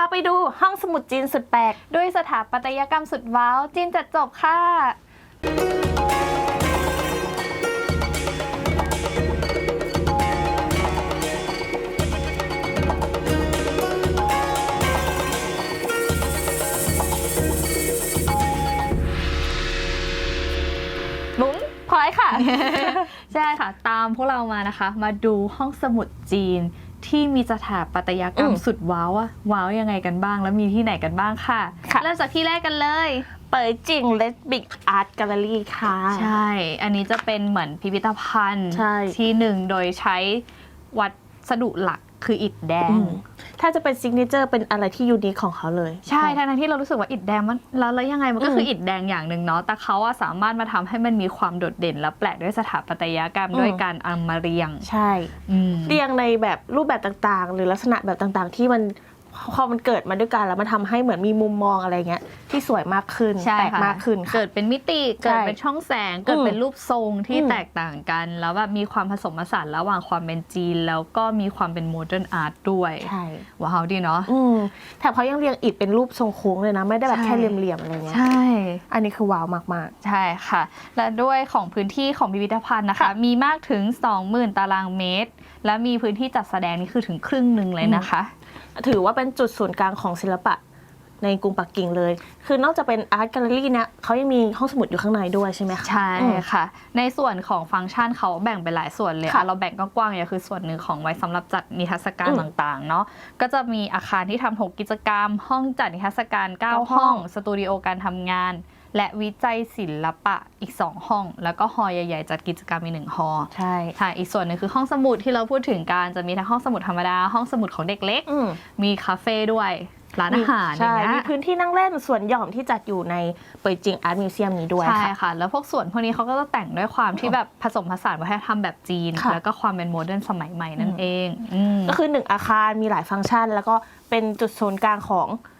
พาไปดูห้องสมุดจีนสุดแปลก ด้วยสถาปัตยกรรมสุดว้าว จีนจัดจบค่ะ บุ้งพลอยค่ะ ใช่ค่ะ ตามพวกเรามานะคะ มาดูห้องสมุดจีน ที่มีสถาปัตยกรรมอืมสุดว้าวอะว้าวยังไงกันบ้าง แล้วมีที่ไหนกันบ้างค่ะ ค่ะ เริ่มจากที่แรกกันเลย เปิดจิงเลสบิกอาร์ตแกลเลอรี่ค่ะ ใช่ อันนี้จะเป็นเหมือนพิพิธภัณฑ์ใช่ ที่หนึ่งโดยใช้วัสดุหลัก คืออิฐแดงอืมถ้าจะเป็นซิกเนเจอร์เป็นอะไรที่ยูนิคของเขาเลย ใช่ทั้งๆที่เรารู้สึกว่าอิฐแดงมันแล้วแล้วยังไงมันก็อืมคืออิฐแดงอย่างหนึ่งเนาะแต่เขาอะสามารถมาทำให้มันมีความโดดเด่น และแปลกด้วยสถาปัตยกรรมอืมด้วยการเอามาเรียง ใช่อืมเรียงในแบบรูปแบบต่างๆ หรือลักษณะแบบต่างๆ ที่มัน พอมันเกิดมาด้วยกันแล้วมันทำให้เหมือนมีมุมมองอะไรเงี้ยที่สวยมากขึ้นใช่แปลกค่ะมากขึ้นค่ะ เกิดเป็นมิติเกิดเป็นช่องแสง เกิดเป็นรูปทรงที่อืม แตกต่างกัน แล้วแบบมีความผสมผสานระหว่างความเป็นจีน แล้วก็มีความเป็นโมเดิร์นอาร์ตด้วยใช่ว้าวดีเนาะ อืมแถมเขายังเรียงอิฐเป็นรูปทรงโค้งเลยนะ ไม่ได้แบบใช่ แค่เหลี่ยมๆอะไรเงี้ยใช่ อันนี้คือว้าวมาก ใช่ค่ะ และด้วยของพื้นที่ของพิพิธภัณฑ์นะคะ ค่ะมีมากถึง 20,000 ตารางเมตร และมีพื้นที่จัดแสดงนี่คือถึงครึ่งหนึ่งเลยนะคะๆ ถือว่าเป็นจุดศูนย์กลางของศิลปะในกรุงปักกิ่งเลย คือนอกจากเป็นอาร์ตแกลเลอรี่เนี่ยเขายังมีห้องสมุดอยู่ข้างในด้วยใช่ไหมคะ ใช่อืมค่ะ ในส่วนของฟังก์ชันเขาแบ่งเป็นหลายส่วนเลยค่ะอะเราแบ่งกว้างๆอย่างคือส่วนหนึ่งของไว้สำหรับจัดนิทรรศการอืมต่างๆเนาะ ก็จะมีอาคารที่ทำหกกิจกรรม ห้องจัดนิทรรศการเก้า9ห้องห้อง สตูดิโอการทำงาน และวิจัยศิลปะอีก 2 ห้อง แล้วก็ฮอลล์ใหญ่ๆ จัดกิจกรรมอีกหนึ่งฮอลล์ใช่ค่ะอีกส่วนหนึ่งคือห้องสมุดที่เราพูดถึงการจะมีทั้งห้องสมุดธรรมดา ห้องสมุดของเด็กเล็ก อืม มีคาเฟ่ด้วยร้านอาหารอใช่ย่างเงี้มีย พื้นที่นั่งเล่นส่วนหย่อมที่จัดอยู่ในเปิดจริงอาร์ตมิวเซียมนี้ด้วยใช่ค่ะ ค่ะ แล้วพวกส่วนพวกนี้เขาก็จะแต่งด้วยความที่แบบผสมผสานวัฒนธรรมแบบจีน ค่ะ แล้วก็ความเป็นโมเดิร์นสมัยใหม่นั่นอืมเองอืม ก็คือหนึ่งอาคารมีหลายฟังก์ชัน แล้วก็เป็นจุดศูนย์กลางของเอ่อ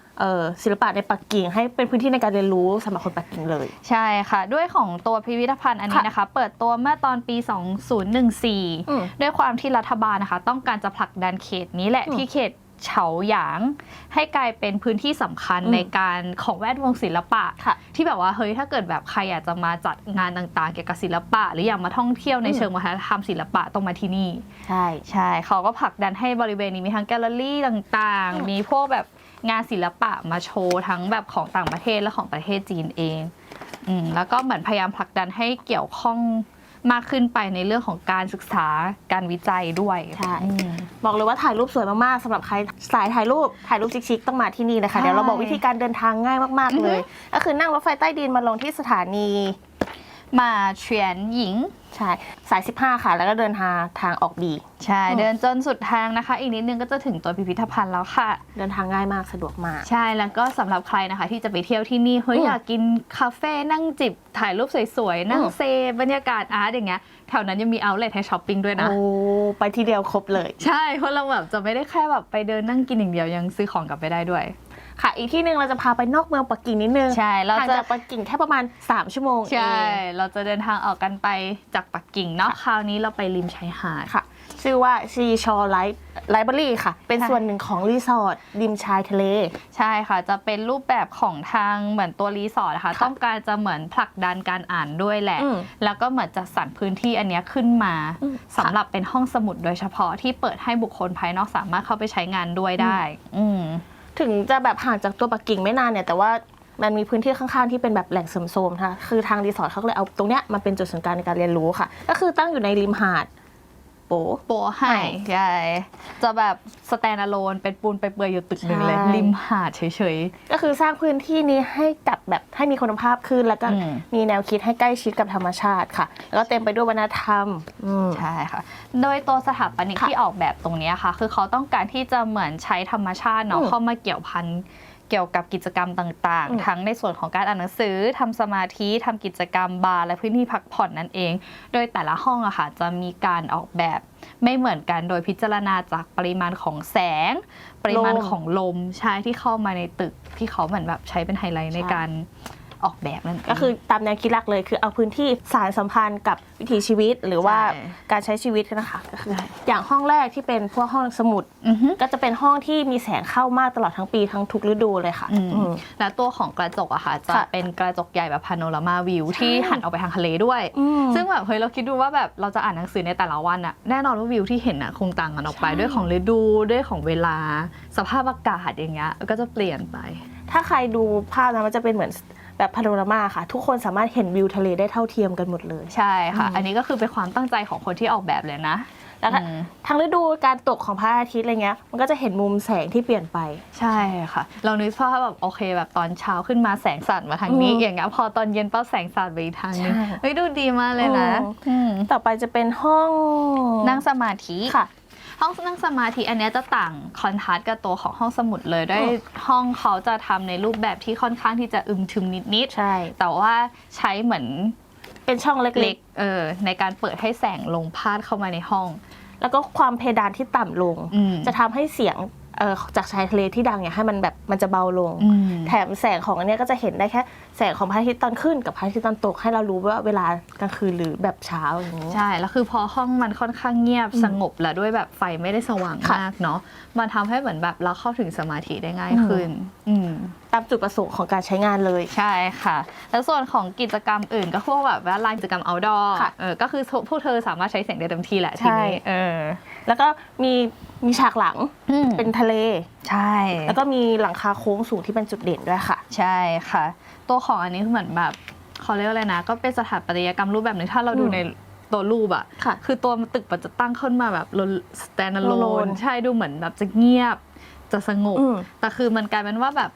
ศิลปะในปักกิ่ง ให้เป็นพื้นที่ในการเรียนรู้สำหรับคนปักกิ่งเลย ใช่ค่ะ ด้วยของตัวพิพิธภัณฑ์อันนี้ค่ะนะคะ เปิดตัวเมื่อตอนปีอืม2014 ด้วยความที่รัฐบาลนะคะ ต้องการจะผลักดันเขตนี้แหละอืมที่เขตเฉาหยาง ให้กลายเป็นพื้นที่สำคัญอืมในการของแวดวงศิลปะค่ะที่แบบว่าเฮ้ยถ้าเกิดแบบใครอยากจะมาจัดงานต่างๆ เกี่ยวกับศิลปะ หรืออยากมาท่องเที่ยวในอืมเชิงวัฒนธรรมศิลปะต้องมาที่นี่ ใช่ใช่เขาก็ผลักดันให้บริเวณนี้มีทั้งแกลเลอรี่ต่างอืมๆมีพวกแบบ งานศิลปะมาโชว์ทั้งแบบของต่างประเทศและของประเทศจีนเองอืมแล้วก็เหมือนพยายามผลักดันให้เกี่ยวข้องมากขึ้นไปในเรื่องของการศึกษาการวิจัยด้วยใช่ อืม บอกเลยว่าถ่ายรูปสวยมาก ๆสำหรับใครสายถ่ายรูปถ่ายรูปชิคๆต้องมาที่นี่นะคะ ใช่เดี๋ยวเราบอกวิธีการเดินทางง่ายมาก ๆ เลย ก็คือนั่งรถไฟใต้ดินมาลงที่สถานี มาเฉียนหญิง ใช่ สาย 15 ค่ะ แล้วก็เดินทางทางออกดีใช่อืมเดินจนสุดทางนะคะ อีกนิดนึงก็จะถึงตัวพิพิธภัณฑ์แล้วค่ะ เดินทางง่ายมากสะดวกมาก ใช่ แล้วก็สำหรับใครนะคะ ที่จะไปเที่ยวที่นี่ เฮ้ยอืมอยากกินคาเฟ่นั่งจิบ ถ่ายรูปสวยๆ นั่งอืมเซ บรรยากาศอาร์ตอย่างเงี้ย แถวนั้นยังมีเอาท์เลทให้ช้อปปิ้งด้วยนะ โอ้ ไปทีเดียวครบเลย ใช่ เพราะเราแบบจะไม่ได้แค่แบบไปเดินนั่งกินอย่างเดียวยังซื้อของกลับไปได้ด้วย ค่ะ อีกที่หนึ่งเราจะพาไปนอกเมืองปักกิ่งนิดนึงใช่เราห่างจะจากปักกิ่งแค่ประมาณ 3 ชั่วโมงเองใช่เราจะเดินทางออกกันไปจากปักกิ่งเนาะคราวนี้เราไปริมชายหาด ค่ะ ชื่อว่าซีชอร์ไลท์ไลบรารีค่ะ เป็นใช่ส่วนหนึ่งของรีสอร์ทริมชายทะเล ใช่ค่ะ จะเป็นรูปแบบของทางเหมือนตัวรีสอร์ทนะคะค่ะต้องการจะเหมือนผลักดันการอ่านด้วยแหละ อืมแล้วก็เหมือนจัดสรรพื้นที่อันเนี้ยขึ้นมาอืมสำหรับเป็นห้องสมุดโดยเฉพาะที่เปิดให้บุคคลภายนอกสามารถเข้าไปใช้งานด้วยได้ อืม ถึงจะแบบห่างจากตัวปักกิ่งไม่นานเนี่ย แต่ว่ามันมีพื้นที่ข้างๆที่เป็นแบบแหล่งเสริมโทรมนะคะคือทางรีสอร์ทเขาก็เลยเอาตรงเนี้ยมาเป็นจุดศูนย์กลางในการเรียนรู้ค่ะ ก็คือตั้งอยู่ในริมหาด โปโปะให้ใช่จะแบบสแตนอะโลนเป็นปูนไปเปื่อยอยู่ตึกหนึ่งเลยใช่ ริมหาดเฉย ก็คือสร้างพื้นที่นี้ให้กับแบบให้มีคุณภาพขึ้น แล้วก็อืม มีแนวคิดให้ใกล้ชิดกับธรรมชาติค่ะ แล้วก็เต็มไปด้วยวัฒนธรรมอืม ๆ ใช่ค่ะ โดยตัวสถาปนิกค่ะที่ออกแบบตรงเนี้ยค่ะ คือเขาต้องการที่จะเหมือนใช้ธรรมชาติเนาะอืมเข้ามาเกี่ยวพัน เกี่ยวกับกิจกรรมต่างอืมๆทั้งในส่วนของการอ่านหนังสือทำสมาธิทำกิจกรรมบาร์และพื้นที่พักผ่อนนั่นเอง โดยแต่ละห้องอะค่ะจะมีการออกแบบไม่เหมือนกันโดยพิจารณาจากปริมาณของแสง ปริมาณลมของลมใช่ที่เข้ามาในตึกที่เขาเหมือนแบบใช้เป็นไฮไลท์ในใช่การ ออกแบบนั่นเงก็คือตามแนวคิดหลักเลย คือเอาพื้นที่สารสัมพันธ์กับวิถีชีวิตหรือว่าใช่การใช้ชีวิตนะคะก็คือใช่อย่างห้องแรกที่เป็นพวกห้องสมุดอือฮึก็จะเป็นห้องที่มีแสงเข้ามากตลอดทั้งปีทั้งทุกฤดูเลยค่ะอืมอืมและตัวของกระจกอะค่ะจะค่ะเป็นกระจกใหญ่แบบพาโนรามาวิวใช่ที่หันออกไปทางทะเลด้วยอืมซึ่งแบบเฮ้ยเราคิดดูว่าแบบเราจะอ่านหนังสือในแต่ละวันอะแน่นอนว่าวิวที่เห็นอะคงต่างกันออกไปใช่ด้วยของฤดูด้วยของเวลา สภาพอากาศอย่างเงี้ยก็จะเปลี่ยนไป ถ้าใครดูภาพนะมันจะเป็นเหมือน แบบพาโนรามาค่ะ ทุกคนสามารถเห็นวิวทะเลได้เท่าเทียมกันหมดเลย ใช่ค่ะอืมอันนี้ก็คือเป็นความตั้งใจของคนที่ออกแบบเลยนะแล้วก็อืมทั้งฤดูการตกของพระอาทิตย์อะไรเงี้ย มันก็จะเห็นมุมแสงที่เปลี่ยนไป ใช่ค่ะ เรานึกภาพแบบโอเคแบบตอนเช้าขึ้นมาแสงสาดมาทางนี้อืมอย่างเงี้ยพอตอนเย็นปั๊บแสงสาดไปอีกทางนึงใช่เฮ้ยดูดีมากเลยนะอืมอืมต่อไปจะเป็นห้องนั่งสมาธิค่ะ ห้องนั่งสมาธิอันเนี้ยจะต่างคอนทราสต์กับตัวของห้องสมุดเลยด้วยอืมห้องเขาจะทำในรูปแบบที่ค่อนข้างที่จะอึมทึมนิดใช่ ๆ แต่ว่าใช้เหมือนเป็นช่องเเล็ล็กกเออในการเปิดให้แสงลงพาดเข้ามาในห้อง ๆ แล้วก็ความเพดานที่ต่ำลง อืม จะทำให้เสียงเอ่อ จากชายทะเลที่ดังเนี่ยให้มันแบบมันจะเบาลงอืมแถมแสงของอันเนี้ยก็จะเห็นได้แค่แสงของพระอาทิตย์ตอนขึ้นกับพระอาทิตย์ตอนตกให้เรารู้ว่าเวลากลางคืนหรือแบบเช้าอย่างนี้ใช่แล้วคือพอห้องมันค่อนข้างเงียบอืมสงบแล้วด้วยแบบไฟไม่ได้สว่างค่ะมากเนาะมันทำให้เหมือนแบบเราเข้าถึงสมาธิได้ง่ายอืมขึ้นอืมตามจุดประสงค์ของการใช้งานเลยใช่ค่ะ แล้วส่วนของกิจกรรมอื่นก็พวกแบบว่าลานกิจกรรม outdoor ค่ะเออก็คือพวกเธอสามารถใช้เสียงได้เต็มที่แหละใช่ทีนี้เออ แล้วก็มีมีฉากหลังอืม เป็นทะเล ใช่ แล้วก็มีหลังคาโค้งสูงที่เป็นจุดเด่นด้วยค่ะ ใช่ค่ะ ตัวของอันนี้คือเหมือนแบบเขาเรียกว่าอะไรนะ ก็เป็นสถาปัตยกรรมรูปแบบหนึงถ้าเราดูอืมในตัวรูปอะค่ะคือตัวตึกมันจะตั้งขึ้นมาแบบ stand alone alone ใช่ดูเหมือนแบบจะเงียบจะสงบ อืมแต่คือมันกลายเป็นว่าแบบ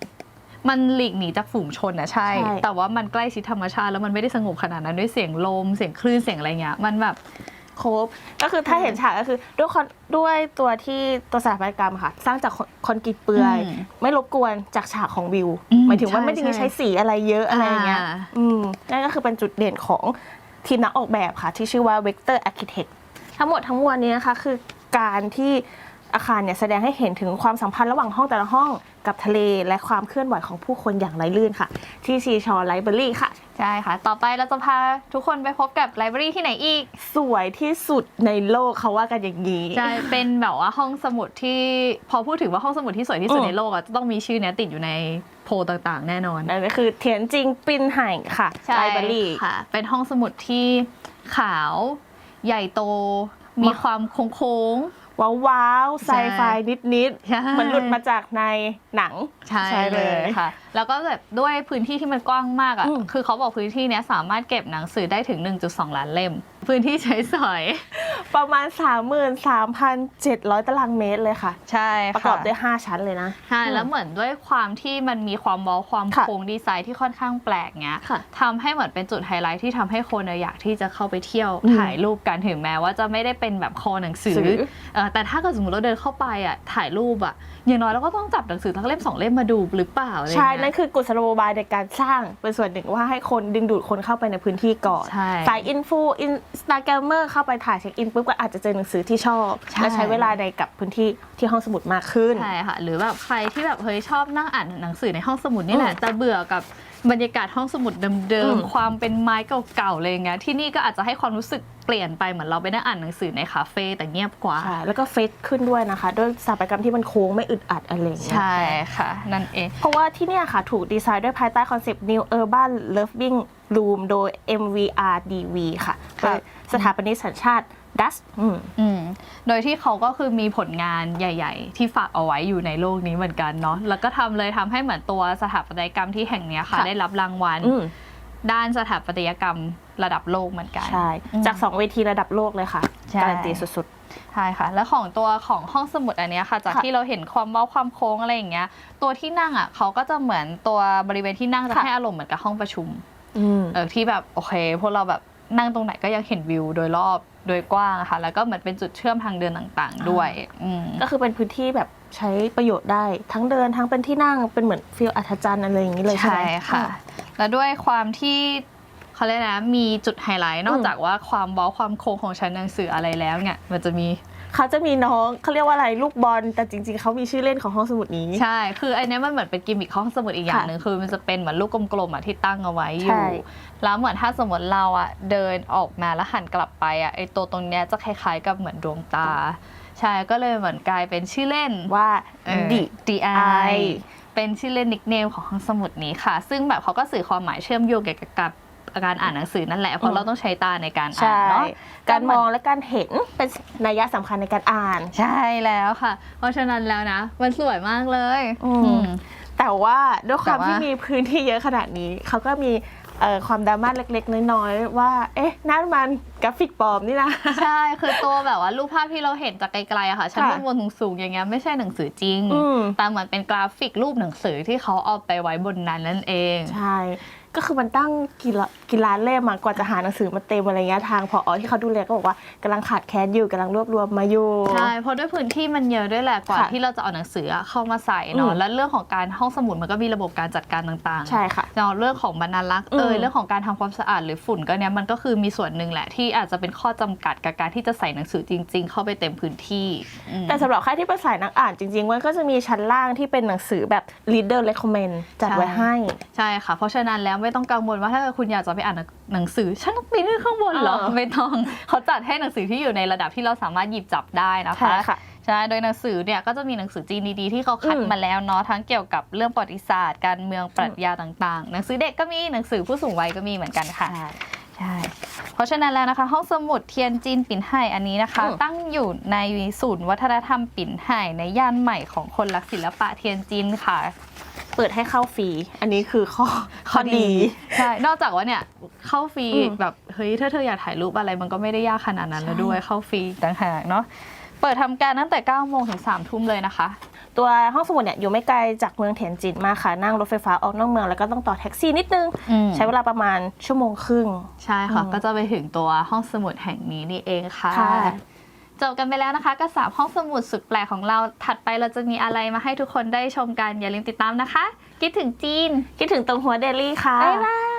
มันหลีกหนีจากฝูงชนอะใช่ ใช่ แต่ว่ามันใกล้ชิดธรรมชาติแล้วมันไม่ได้สงบขนาดนั้นด้วยเสียงลม เสียงคลื่นเสียงอะไรเงี้ยมันแบบ ครบ ก็คือถ้าเห็นฉากก็คือด้วยคอนด้วยตัวที่ตัวสถาปัตยกรรมค่ะ สร้างจากคอนคอนกรีตเปลือย อืมไม่รบกวนจากฉากของวิว อืมหมายถึงว่าใช่ไม่ได้มีใช่ใช้สีอะไรเยอะอะไรอย่างเงี้ยอ่า อืมนั่นก็คือเป็นจุดเด่นของทีมนักออกแบบค่ะ ที่ชื่อว่า Vector Architect ทั้งหมดทั้งมวลนี้นะคะคือการที่ อาคารเนี่ยแสดงให้เห็นถึงความสัมพันธ์ระหว่างห้องแต่ละห้องกับทะเลและความเคลื่อนไหวของผู้คนอย่างไร้ลื่นค่ะ ที่ซีชอร์ไลบรารีค่ะ ใช่ค่ะ ต่อไปเราจะพาทุกคนไปพบกับไลบรารีที่ไหนอีก สวยที่สุดในโลกเขาว่ากันอย่างนี้ ใช่ เป็นแบบว่าห้องสมุดที่พอพูดถึงว่าห้องสมุดที่สวยที่สุดอืมในโลกอะจะต้องมีชื่อเนี้ยติดอยู่ในโพลต่างๆ แน่นอนนั่นก็คือเทียนจริงปินไห่ค่ะใช่ไลบรารีค่ะ เป็นห้องสมุดที่ขาวใหญ่โตมีความโค้ง ว้าวว้าวๆไซไฟนิดนิดๆใช่มันหลุดมาจากในหนังๆใช่เลยค่ะ แล้วก็แบบด้วยพื้นที่ที่มันกว้างมากอะ อืม คือเขาบอกพื้นที่เนี้ยสามารถเก็บหนังสือได้ถึง 1.2 ล้านเล่ม พื้นที่ใช้สอย ประมาณ 33,700 ตารางเมตรเลยค่ะ ใช่ประกอบด้วย 5 ชั้นเลยนะ ใช่ แล้วเหมือนด้วยความที่มันมีความเว้าความค่ะโค้งดีไซน์ที่ค่อนข้างแปลกเงี้ยค่ะทำให้เหมือนเป็นจุดไฮไลท์ที่ทำให้คนอยากที่จะเข้าไปเที่ยวอืมถ่ายรูปกันถึงแม้ว่าจะไม่ได้เป็นแบบคอหนังสือสื่อเออแต่ถ้าเกิดสมมติเราเดินเข้าไปอะถ่ายรูปอะอย่างน้อยเราก็ต้องจับหนังสือทั้งเล่มสองเล่มมาดูหรือเปล่าอะไรใช่เงี้ยนั่นคือกุศโลบายในการสร้างเป็นส่วนหนึ่งว่าให้คนดึงดูดคนเข้าไปในพื้นที่ก่อนใช่สายอินฟูอินสตาแกรมเมอร์เข้าไปถ่ายเช็คอินปุ๊บก็อาจจะเจอหนังสือที่ชอบ ใช่ และใช้เวลาในกับพื้นที่ ที่ห้องสมุดมากขึ้น ใช่ค่ะ หรือแบบใครที่แบบเฮ้ยชอบนั่งอ่านหนังสือในห้องสมุดนี่แหละอืมแต่เบื่อกับบรรยากาศห้องสมุดเดิมอืมๆความเป็นไม้เก่าๆอะไรอย่างเงี้ยที่นี่ก็อาจจะให้ความรู้สึกเปลี่ยนไปเหมือนเราไปนั่งอ่านหนังสือในคาเฟ่แต่เงียบกว่าใช่แล้วก็เฟซขึ้นด้วยนะคะ ด้วยสถาปัตยกรรมที่มันโค้งไม่อึดอัดอะไรอย่างเงี้ยใช่ค่ะ นั่นเอง เพราะว่าที่เนี่ยค่ะถูกดีไซน์ด้วยภายใต้คอนเซปต์ New Urban Living Room โดย MVRDV ค่ะค่ะเป็นสถาปนิกสัญชาติ ดัสอืมอืมโดยที่เขาก็คือมีผลงานใหญ่ ๆ ที่ฝากเอาไว้อยู่ในโลกนี้เหมือนกันเนาะแล้วก็ทำเลยทำให้เหมือนตัวสถาปัตยกรรมที่แห่งเนี้ยค่ะ ค่ะ ได้รับรางวัล อืมด้านสถาปัตยกรรมระดับโลกเหมือนกัน ใช่ อืมจาก 2 เวทีระดับโลกเลยค่ะ ใช่ การันตีสุด ใช่ค่ะ แล้วของตัวของห้องสมุดอันเนี้ยค่ะ จากค่ะที่เราเห็นความเว้าความโค้งอะไรอย่างเงี้ย ตัวที่นั่งอะเขาก็จะเหมือนตัวบริเวณที่นั่งจะค่ะ ให้อารมณ์เหมือนกับห้องประชุม ๆ อืม เออที่แบบโอเคพวกเราแบบนั่งตรงไหนก็ยังเห็นวิวโดยรอบ โดยกว้างอะค่ะ แล้วก็เหมือนเป็นจุดเชื่อมทางเดินต่างๆ ด้วยอืมก็คือเป็นพื้นที่แบบใช้ประโยชน์ได้ทั้งเดินทั้งเป็นที่นั่งเป็นเหมือนฟิลอัธจันทร์อะไรอย่างนี้เลยใช่ไหม ใช่ค่ะ แล้วด้วยความที่เขาเรียกนะมีจุดไฮไลท์นอกอืมจากว่าความเว้าความโค้งของชั้นหนังสืออะไรแล้วเนี่ยมันจะมี เขาจะมีน้องเขาเรียกว่าอะไรลูกบอล แต่จริง ๆเขามีชื่อเล่นของห้องสมุดนี้ ใช่ คือไอันนี้มันเหมือนเป็นกิมมิคของสมุดอีกอย่างค่ะหนึ่งคือมันจะเป็นเหมือนลูกกลมๆอะที่ตั้งเอาไว้อใช่ ยู่ แล้วเหมือนถ้าสมมติเราอะเดินออกมาแล้วหันกลับไปอะไอตัวตรงเนี้ยจะคล้ายๆกับเหมือนดวงตา ใช่ก็เลยเหมือนกลายเป็นชื่อเล่น ว่าเออดิ DI เป็นชื่อเล่นนิกเนมของห้องสมุดนี้ค่ะ ซึ่งแบบเขาก็สื่อความหมายเชื่อมโยงเกี่ยวกับ การอ่านหนังสือนั่นแหละเพราะเราต้องใช้ตาในการอ่าใช่นเนาะการมองและการเห็นเป็นนัยสำคัญในการอ่าน ใช่แล้วค่ะ เพราะฉะนั้นแล้วนะ มันสวยมากเลยอืมอืมแต่ว่าด้วยความแต่ว่าที่มีพื้นที่เยอะขนาดนี้เขาก็มีเอ่อความดราม่าเล็กๆ น้อยๆ ว่า เอ๊ะนั่นมันกราฟิกปลอมนี่นะ ใช่ คือตัวแบบว่ารูปภาพที่เราเห็นจากไกลๆอะค่ะชั้นค่ะบนๆสูงๆอย่างเงี้ยไม่ใช่หนังสือจริงอืมแต่เหมือนเป็นกราฟิกรูปหนังสือที่เขาเอาไปไว้บนนั้นนั่นเอง ใช่ ก็คือมันตั้งกี่ ละกี่ล้านเล่มอะกว่าจะหาหนังสือมาเต็มอะไรเงี้ยทางพอที่เขาดูแลก็บอกว่ากำลังขาดแคลนอยู่กำลังรวบรวมมาอยู่ ใช่เพราะด้วยพื้นที่มันเยอะด้วยแหละกว่าค่ะที่เราจะเอาหนังสืออะเข้ามาใส่อืเนาะมแล้วเรื่องของการห้องสมุดมันก็มีระบบการจัดการต่างๆใช่ค่ะเนาะเรื่องของบรรณารักษ์อืมเอยเรื่องของการทำความสะอาดหรือฝุ่นก็เนี้ยมันก็คือมีส่วนหนึ่งแหละที่อาจจะเป็นข้อจำกัดกับการที่จะใส่หนังสือจริง ๆ เข้าไปเต็มพื้นที่อืม แต่สำหรับใครที่เป็นสายนักอ่านจริงๆมันก็จะมีชั้นล่างที่เป็นหนังสือแบบ reader recommend จัดไว้ใช่ ให้ ใช่ค่ะ เพราะฉะนั้นแล้วไม่ต้องกังวลว่าถ้าเกิดคุณอยากจะไปอ่านหนังสือฉันต้องปีนขึ้นข้างบนเหรอเออ ไม่ต้องเขาจัดให้หนังสือที่อยู่ในระดับที่เราสามารถหยิบจับได้นะใช่คะ ค่ะ ใช่ โดยหนังสือเนี่ยก็จะมีหนังสือจีนดีๆ ที่เขาคัดอืมมาแล้วเนาะทั้งเกี่ยวกับเรื่องประวัติศาสตร์ การเมืองปรัชญาต่างๆ หนังสือเด็กก็มีหนังสือผู้สูงวัยก็มีเหมือนกันค่ะ ใช่ เพราะฉะนั้นแล้วนะคะห้องสมุดเทียนจินปิ่นไห่อันนี้นะคะ อืม ตั้งอยู่ในศูนย์วัฒนธรรมปิ่นไห่ในย่านใหม่ของคนรักศิลปะเทียนจินค่ะเปิดให้เข้าฟรี อันนี้คือข้อข้อดี ใช่ นอกจากว่าเนี่ยเข้าฟรีอืมแบบเฮ้ยถ้าเธออยากถ่ายรูปอะไรมันก็ไม่ได้ยากขนาดนั้นแล้วใช่ด้วยเข้าฟรีต่างหากเนาะเปิดทำการตั้งแต่9โมงถึง3ทุ่มเลยนะคะ ตัวห้องสมุดเนี่ยอยู่ไม่ไกลจากเมืองเทียนจินมากค่ะ นั่งรถไฟฟ้าออกนอกเมืองแล้วก็ต้องต่อแท็กซี่นิดนึงอืมใช้เวลาประมาณชั่วโมงครึ่ง ใช่ค่ะอืมก็จะไปถึงตัวห้องสมุดแห่งนี้นี่เองค่ะค่ะ จบกันไปแล้วนะคะกับสามห้องสมุดสุดแปลกของเรา ถัดไปเราจะมีอะไรมาให้ทุกคนได้ชมกัน อย่าลืมติดตามนะคะ คิดถึงจีน คิดถึงตรงหัวเดลี่ค่ะ บ๊ายบาย